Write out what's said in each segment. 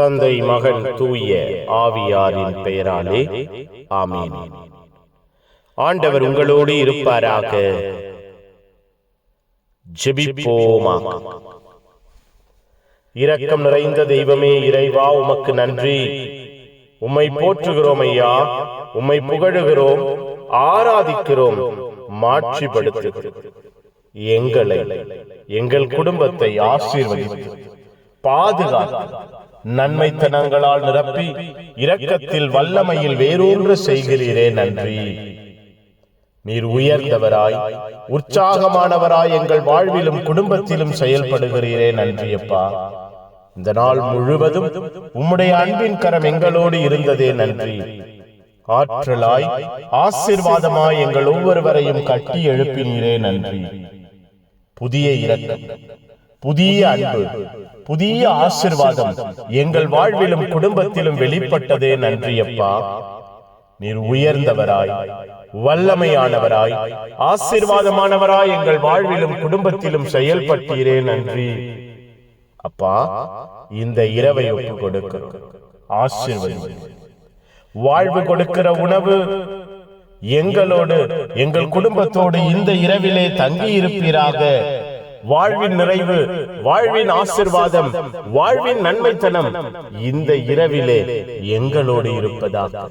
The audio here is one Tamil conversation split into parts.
தந்தை மகன் தூய ஆவியாரின் பெயராலே. ஆமீன். ஆண்டவர் உங்களோடு இருப்பாராக. இரக்கம் நிறைந்த தெய்வமே இறைவா உமக்கு நன்றி. உம்மை போற்றுகிறோம் ஐயா. உம்மை புகழுகிறோம். ஆராதிக்கிறோம். மாற்றிப்படுத்துகிறோம் எங்களை எங்கள் குடும்பத்தை ஆசீர்வதித்து. பாதுகாத்து நன்மைத்தனங்களால் நிரப்பி இரக்கத்தில் வல்லமையில் வேரூன்ற செய்கிறீரே நன்றி. நீர் உயர்ந்தவராய் உற்சாகமானவராய் எங்கள் வாழ்விலும் குடும்பத்திலும் செயல்படுகிறீரே நன்றியப்பா. இந்த நாள் முழுவதும் உம்முடைய அன்பின் கரம் எங்களோடு இருந்ததே நன்றி. ஆற்றலாய் ஆசீர்வாதமாய் எங்கள் ஒவ்வொருவரையும் கட்டி எழுப்பினீரே நன்றி. புதிய இரக்கம் புதிய அன்பு புதிய ஆசிர்வாதம். எங்கள் வாழ்விலும் குடும்பத்திலும் வெளிப்பட்டதே நன்றியப்பா. நீர் உயர்ந்தவராய் வல்லமையானவராய் ஆசீர்வாதமானவராய் எங்கள் வாழ்விலும் குடும்பத்திலும் செயல்பட்டீரே நன்றி. அப்பா இந்த இரவை ஒப்பு கொடுக்கிறோம். ஆசீர்வதி வாழ்வு கொடுக்கிற உணவு எங்களோடு எங்கள் குடும்பத்தோடு இந்த இரவிலே தங்கி இருப்பீராக வாழ்வின் நிறைவு வாழ்வின் ஆசிர்வாதம் வாழ்வின் நன்மைத்தனம் இந்த இரவிலே எங்களோடு இருப்பதாக.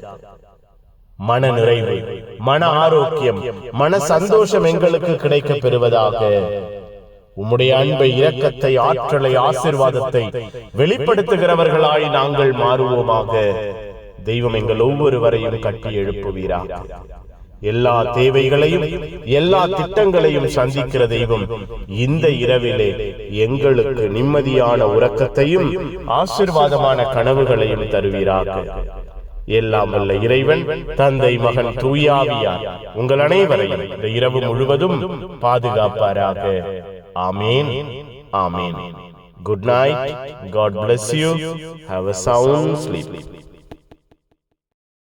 மன நிறைவு மன ஆரோக்கியம் மன சந்தோஷம் எங்களுக்கு கிடைக்க பெறுவதாக. உம்முடைய அன்பை இரக்கத்தை ஆற்றலை ஆசிர்வாதத்தை வெளிப்படுத்துகிறவர்களாய் நாங்கள் மாறுவோமாக. தெய்வம் எங்கள் ஒவ்வொருவரையும் கட்டி எழுப்புவீராக. எல்லா தேவைகளையும் எல்லா திட்டங்களையும் சந்திக்கிற தெய்வம் இந்த இரவிலே எங்களுக்கு நிம்மதியான உறக்கத்தையும் ஆசிர்வாதமான கனவுகளையும் தருவீராக. எல்லாம் வல்ல இறைவன் தந்தை மகன் தூயாவியார் உங்கள் அனைவரையும் இந்த இரவு முழுவதும் பாதுகாப்பாராக. ஆமேன் ஆமேன் good night God bless you have a sound sleep.